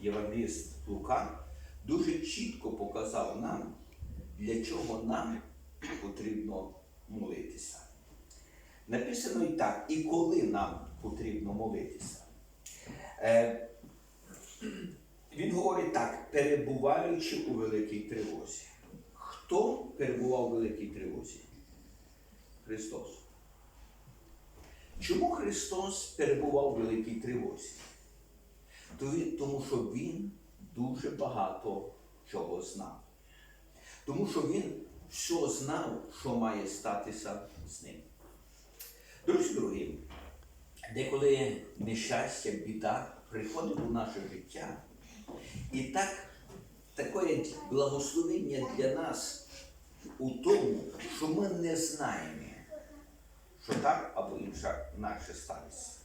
євангеліст Лука дуже чітко показав нам, для чого нам потрібно молитися. Написано і так, і коли нам потрібно молитися. Е, він говорить так, перебуваючи у великій тривозі. Хто перебував у великій тривозі? Христос. Чому Христос перебував у великій тривозі? Тому що Він дуже багато чого знав. Тому що Він все знав, що має статися з ним. Друзі дорогі, деколи нещастя, біда приходить у наше життя, і так таке благословення для нас у тому, що ми не знаємо, що так або інше інакше станеться.